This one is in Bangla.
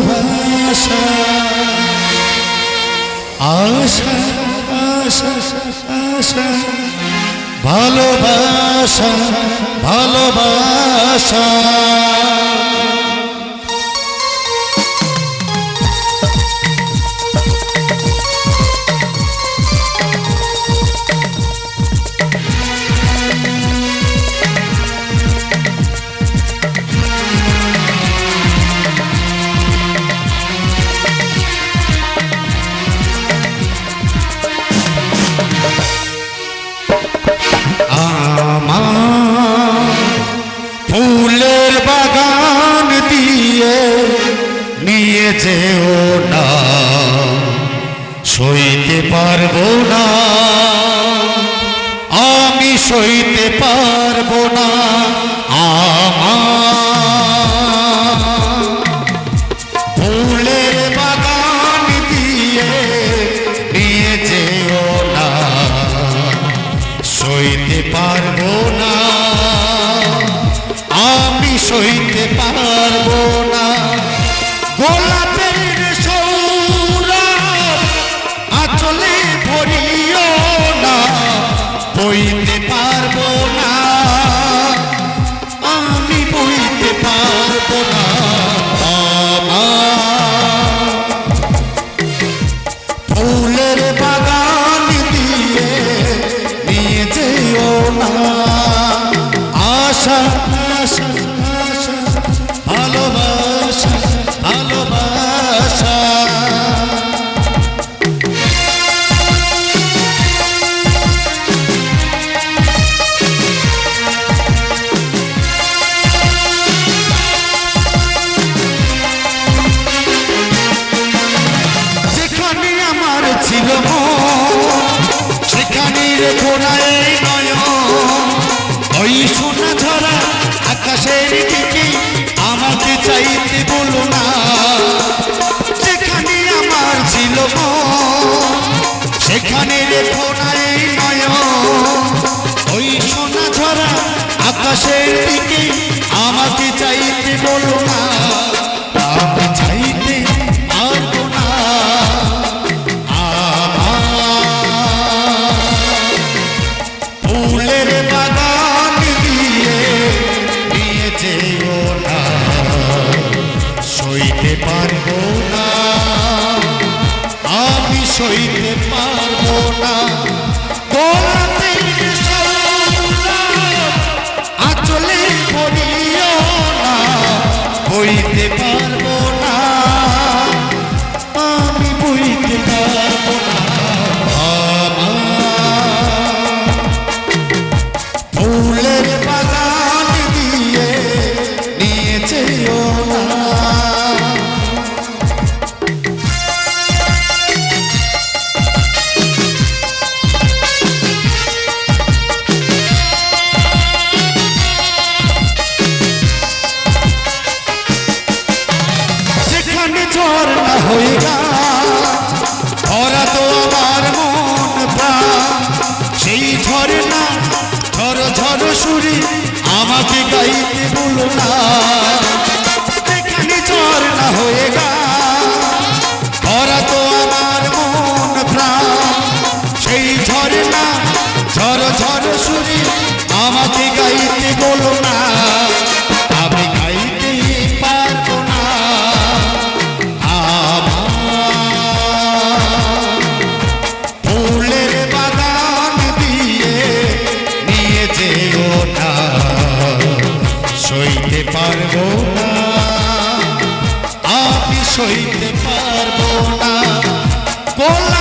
ভাষা। আশা আশা আশা। ভালোবাসা ভালোবাসা। যেও না সইতে পারব না। আমি সইতে পারব না আমার। ফুলের না সইতে পারব না। আমি সইতে পারব না গোলাপের আকাশের দিকে আমাকে চাইতে বলো না আমি চাইতে পারব না। ফুলের বাগান দিয়ে নিয়ে যেও নিয়ে যেও না যেখানে ঝর্ণা হয়ে গা ভরা তো আমার মন প্রাণ। সেই ঝর সুরে আমাকে গাইতে বলো না। ঝড় ঝড় সুরে আমাকে গাইতে বলো না। আমি গাইতে পারব না। ফুলের বাগান দিয়ে নিয়ে যেও না। সইতে পারব না। আমি সইতে পারব না। কোলা